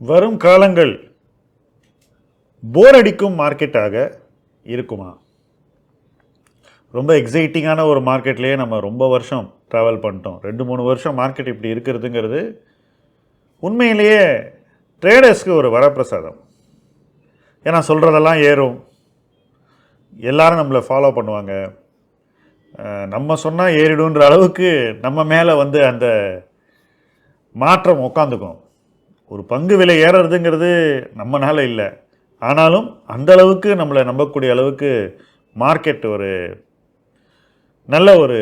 வரும் காலங்கள் போர் அடிக்கும் மார்க்கெட்டாக இருக்குமா? ரொம்ப எக்ஸைட்டிங்கான ஒரு மார்க்கெட்லேயே நம்ம ரொம்ப வருஷம் ட்ராவல் பண்ணிட்டோம். ரெண்டு மூணு வருஷம் மார்க்கெட் இப்படி இருக்கிறதுங்கிறது உண்மையிலேயே ட்ரேடர்ஸ்க்கு ஒரு வரப்பிரசாதம். ஏன்னா சொல்கிறதெல்லாம் ஏறும். எல்லாரும் நம்மளை ஃபாலோ பண்ணுவாங்க. நம்ம சொன்னால் ஏறிடுன்ற அளவுக்கு நம்ம மேலே வந்து அந்த மாற்றம் உட்காந்துக்கும். ஒரு பங்கு விலை ஏறுறதுங்கிறது நம்மனால இல்லை. ஆனாலும் அந்த அளவுக்கு நம்மளை நம்பக்கூடிய அளவுக்கு மார்க்கெட் ஒரு நல்ல ஒரு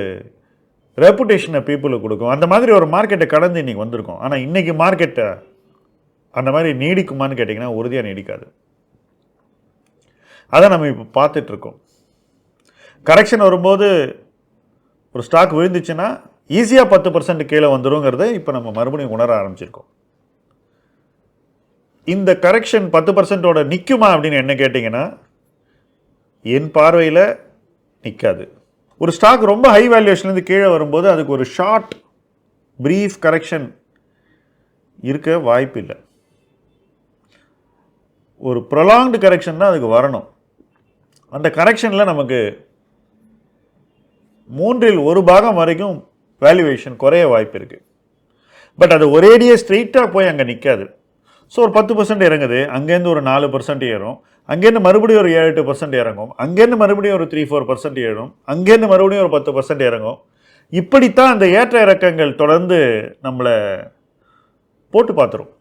ரெப்புடேஷனை பீப்புளுக்கு கொடுக்கும். அந்த மாதிரி ஒரு மார்க்கெட்டை கடந்து இன்றைக்கி வந்திருக்கோம். ஆனால் இன்றைக்கி மார்க்கெட்டை அந்த மாதிரி நீடிக்குமான்னு கேட்டிங்கன்னா உறுதியாக நீடிக்காது. அதை நம்ம இப்போ பார்த்துட்ருக்கோம் கரெக்ஷன் வரும்போது ஒரு ஸ்டாக் விழுந்துச்சுன்னா ஈஸியாக பத்து பர்சன்ட் கீழே வந்துருங்கிறத இப்போ நம்ம மறுபடியும் உணர ஆரம்பிச்சிருக்கோம். இந்த கரெக்ஷன் பத்து பர்சன்டோட நிற்குமா அப்படின்னு என்ன கேட்டிங்கன்னா என் பார்வையில் நிற்காது ஒரு ஸ்டாக் ரொம்ப ஹை வேல்யூஷன்லேருந்து கீழே வரும்போது அதுக்கு ஒரு ஷார்ட் ப்ரீஃப் கரெக்ஷன் இருக்க வாய்ப்பு இல்லை. ஒரு ப்ரொலாங்டு கரெக்ஷன் தான் அதுக்கு வரணும். அந்த கரெக்ஷனில் நமக்கு மூன்றில் ஒரு பாகம் வரைக்கும் வேல்யூவேஷன் குறைய வாய்ப்பு இருக்குது பட் அது ஒரேடியே ஸ்ட்ரெயிட்டாக போய் அங்கே நிற்காது ஸோ ஒரு பத்து பர்சன்ட் இறங்குது. அங்கேருந்து ஒரு நாலு பர்சன்ட் ஏறும். அங்கேருந்து மறுபடியும் ஒரு ஏழு எட்டு பர்சன்ட் இறங்கும். அங்கேருந்து மறுபடியும் ஒரு த்ரீ ஃபோர் பர்சன்ட் ஏறும். அங்கேருந்து மறுபடியும் ஒரு பத்து பர்சன்ட் இறங்கும். இப்படித்தான் அந்த ஏற்ற இறக்கங்கள் தொடர்ந்து நம்மளை போட்டு பார்த்துரும்.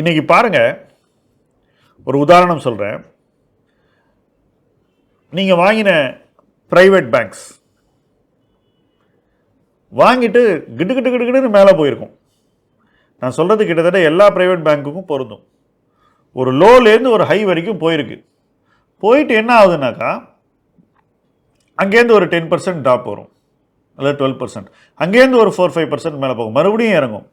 இன்னைக்கு பாருங்கள் ஒரு உதாரணம் சொல்கிறேன் நீங்கள் வாங்கின ப்ரைவேட் பேங்க்ஸ் வாங்கிட்டு கிட்டு கிட்டு கிட்டு கிட்டுன்னு மேலே போயிருக்கும். நான் சொல்கிறது கிட்டத்தட்ட எல்லா ப்ரைவேட் பேங்க்குக்கும் பொருந்தும். ஒரு லோலேருந்து ஒரு ஹை வரைக்கும் போயிருக்கு. போயிட்டு என்ன ஆகுதுனாக்கா அங்கேருந்து ஒரு டென் பர்சன்ட் ட்ராப் வரும். அல்லது டுவெல் பர்சன்ட் அங்கேருந்து ஒரு ஃபோர் ஃபைவ் பர்சன்ட் மேலே போகும். மறுபடியும் இறங்கும்.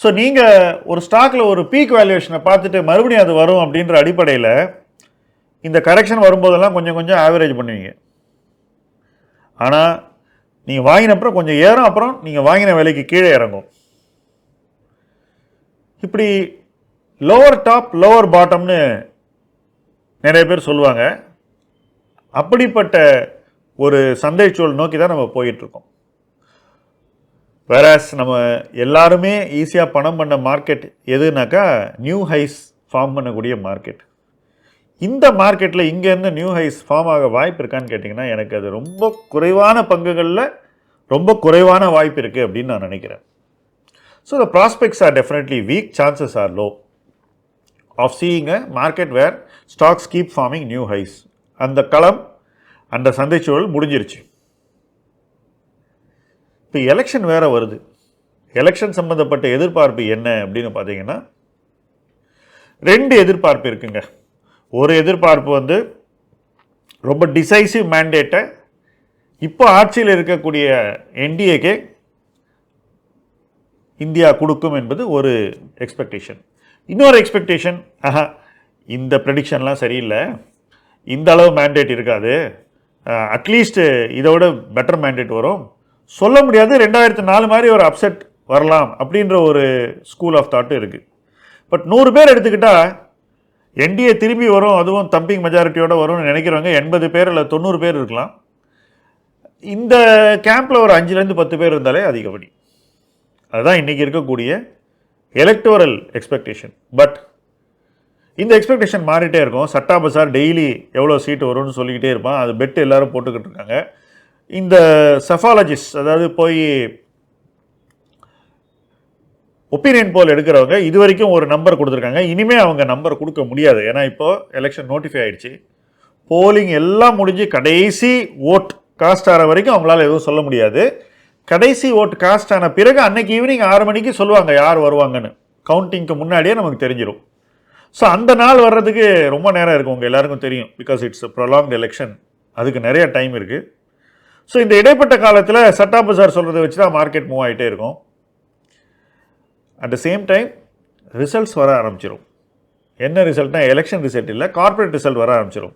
ஸோ நீங்கள் ஒரு ஸ்டாக்கில் ஒரு பீக் வேல்யூவேஷனை பார்த்துட்டு மறுபடியும் அது வரும் அப்படின்ற அடிப்படையில் இந்த கரெக்ஷன் வரும்போதெல்லாம் கொஞ்சம் கொஞ்சம் ஆவரேஜ் பண்ணுவீங்க. ஆனால் நீங்கள் வாங்கின அப்புறம் கொஞ்சம் ஏறும். அப்புறம் நீங்கள் வாங்கின விலைக்கு கீழே இறங்கும். இப்படி லோவர் டாப் லோவர் பாட்டம்னு நிறைய பேர் சொல்லுவாங்க. அப்படிப்பட்ட ஒரு சந்தைச்சூழல் நோக்கி தான் நம்ம போயிட்டுருக்கோம். வேறாஸ் நம்ம எல்லாருமே ஈஸியாக பணம் பண்ண மார்க்கெட் எதுனாக்கா நியூ ஹைஸ் ஃபார்ம் பண்ணக்கூடிய மார்க்கெட் இந்த மார்க்கெட்டில் இங்கேருந்து நியூ ஹைஸ் ஃபார்ம் ஆக வாய்ப்பு இருக்கான்னு கேட்டிங்கன்னா எனக்கு அது ரொம்ப குறைவான பங்குகளில் ரொம்ப குறைவான வாய்ப்பு இருக்குது அப்படின்னு நான் நினைக்கிறேன். So the prospects are definitely weak chances are low of seeing a market where stocks keep forming new highs அந்த களம் அந்த சந்தைச்சூழல் முடிஞ்சிருச்சு இப்போ எலெக்ஷன் வேற வருது. எலெக்ஷன் சம்மந்தப்பட்ட எதிர்பார்ப்பு என்ன அப்படின்னு பார்த்தீங்கன்னா ரெண்டு எதிர்பார்ப்பு இருக்குங்க. ஒரு எதிர்பார்ப்பு வந்து ரொம்ப டிசைசிவ் மேண்டேட்டை இப்போ ஆட்சியில் இருக்கக்கூடிய என்டிஏக்கே இந்தியா கொடுக்கும் என்பது ஒரு எக்ஸ்பெக்டேஷன் இன்னொரு எக்ஸ்பெக்டேஷன் ஆஹா இந்த ப்ரெடிக்ஷன்லாம் சரியில்லை. இந்த அளவு மேண்டேட் இருக்காது. அட்லீஸ்ட் இதோட பெட்டர் மேண்டேட் வரும். சொல்ல முடியாது ரெண்டாயிரத்து நாலு மாதிரி ஒரு அப்செட் வரலாம் அப்படின்ற ஒரு ஸ்கூல் ஆஃப் தாட்டும் இருக்குது பட் நூறு பேர் எடுத்துக்கிட்டால் என்டிஏ திரும்பி வரும் அதுவும் தம்பிங் மெஜாரிட்டியோட வரும்னு நினைக்கிறவங்க எண்பது பேர் இல்லை தொண்ணூறு பேர் இருக்கலாம். இந்த கேம்பில் ஒரு அஞ்சுலேருந்து பத்து பேர் இருந்தாலே அதிகப்படி. அதுதான் இன்றைக்கி இருக்கக்கூடிய எலக்டோரல் எக்ஸ்பெக்டேஷன் பட் இந்த எக்ஸ்பெக்டேஷன் மாறிட்டே இருக்கும். சட்டா பசார் டெய்லி எவ்வளோ சீட்டு வரும்னு சொல்லிக்கிட்டே இருப்பான். அது பெட்டு எல்லோரும் போட்டுக்கிட்டு இருக்காங்க. இந்த செஃபாலஜிஸ்ட் அதாவது போய் ஒப்பீனியன் போல் எடுக்கிறவங்க இது வரைக்கும் ஒரு நம்பர் கொடுத்துருக்காங்க. இனிமே அவங்க நம்பர் கொடுக்க முடியாது. ஏன்னா இப்போ எலெக்ஷன் நோட்டிஃபை ஆயிடுச்சு. போலிங் எல்லாம் முடிஞ்சு கடைசி ஓட் காஸ்ட் ஆகிற வரைக்கும் அவங்களால எதுவும் சொல்ல முடியாது. கடைசி ஓட்டு காஸ்ட் ஆன பிறகு அன்னைக்கு ஈவினிங் ஆறு மணிக்கு சொல்லுவாங்க யார் வருவாங்கன்னு. கவுண்டிங்க்கு முன்னாடியே நமக்கு தெரிஞ்சிடும் ஸோ அந்த நாள் வர்றதுக்கு ரொம்ப நேரம் இருக்கும் உங்கள் எல்லாருக்கும் தெரியும். பிகாஸ் இட்ஸ் ப்ரொலாங்ட் எலெக்ஷன் அதுக்கு நிறைய டைம் இருக்குது ஸோ இந்த இடைப்பட்ட காலத்தில் சட்டா பஜார் சொல்கிறத வச்சு தான் மார்க்கெட் மூவ் ஆகிட்டே இருக்கும். At the same time results வர ஆரம்பிச்சிடும் என்ன ரிசல்ட்னா எலெக்ஷன் ரிசல்ட் இல்லை கார்ப்பரேட் ரிசல்ட் வர ஆரம்பிச்சிடும்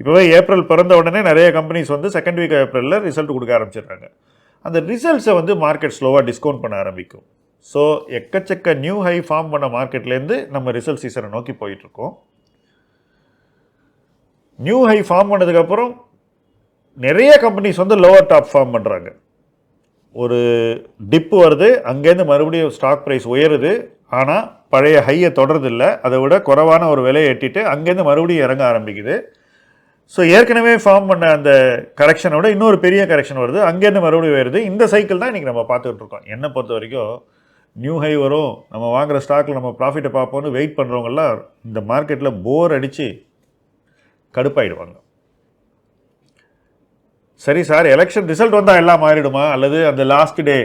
இப்போவே ஏப்ரல் பிறந்த உடனே நிறைய கம்பெனிஸ் வந்து செகண்ட் வீக் ஏப்ரலில் ரிசல்ட் கொடுக்க ஆரம்பிச்சிடுறாங்க. அந்த ரிசல்ட்ஸை வந்து மார்க்கெட் ஸ்லோவாக டிஸ்கவுண்ட் பண்ண ஆரம்பிக்கும். ஸோ எக்கச்சக்க நியூ ஹை ஃபார்ம் பண்ண மார்க்கெட்லேருந்து நம்ம ரிசல்ட் சீசனை நோக்கி போயிட்டுருக்கோம். நியூ ஹை ஃபார்ம் பண்ணதுக்கப்புறம் நிறைய கம்பெனிஸ் வந்து லோவர் டாப் ஃபார்ம் பண்ணுறாங்க ஒரு டிப்பு வருது அங்கேருந்து மறுபடியும் ஸ்டாக் ப்ரைஸ் உயருது. ஆனால் பழைய ஹையை தொடரதில்லை அதை விட குறைவான ஒரு விலையை எட்டிட்டு அங்கேருந்து மறுபடியும் இறங்க ஆரம்பிக்குது. ஸோ ஏற்கனவே ஃபார்ம் பண்ண அந்த கரெக்ஷனை விட இன்னொரு பெரிய கரெக்ஷன் வருது. அங்கேருந்து மறுபடியும் வருது. இந்த சைக்கிள் தான் இன்றைக்கி நம்ம பார்த்துக்கிட்டு இருக்கோம். என்னை பொறுத்த வரைக்கும் நியூ ஹை வரும். நம்ம வாங்குற ஸ்டாக்கில் நம்ம ப்ராஃபிட்டை பார்ப்போம்னு வெயிட் பண்ணுறவங்கெல்லாம் இந்த மார்க்கெட்டில் போர் அடித்து கடுப்பாயிடுவாங்க. சரி சார் எலெக்ஷன் ரிசல்ட் வந்தால் எல்லாம் மாறிடுமா? அல்லது அந்த லாஸ்ட் டே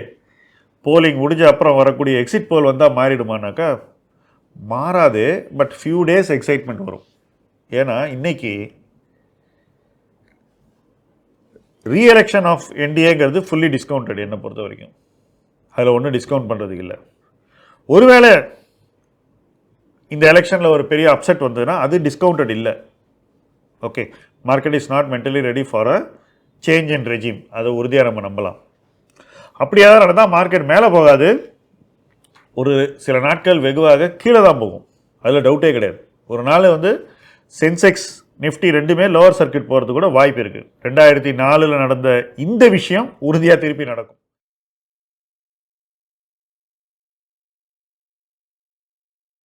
போலிங் முடிஞ்ச அப்புறம் வரக்கூடிய எக்ஸிட் போல் வந்தால் மாறிடுமானாக்கா மாறாது. பட் ஃபியூ டேஸ் எக்ஸைட்மெண்ட் வரும். ஏன்னா இன்றைக்கி ரீஎலெக்ஷன் ஆஃப் என்டிஏங்கிறது ஃபுல்லி டிஸ்கவுண்டட் என்னை பொறுத்த வரைக்கும். அதில் ஒன்றும் டிஸ்கவுண்ட் பண்ணுறதுக்கு இல்லை. ஒருவேளை இந்த எலெக்ஷனில் ஒரு பெரிய அப்செட் வந்ததுன்னா அது டிஸ்கவுண்டட் இல்லை. Okay market is not mentally ready for a change in regime அதை உறுதியாக நம்ம நம்பலாம். அப்படியாவது நடந்தால் மார்க்கெட் மேலே போகாது. ஒரு சில நாட்கள் வெகுவாக கீழே தான் போகும். அதில் டவுட்டே கிடையாது. ஒரு நாள் வந்து சென்செக்ஸ் நிஃப்டி ரெண்டுமே லோவர் சர்க்கியூட் போகிறது கூட வாய்ப்பு இருக்குது ரெண்டாயிரத்தி நாலில் நடந்த இந்த விஷயம் உறுதியாக திருப்பி நடக்கும்.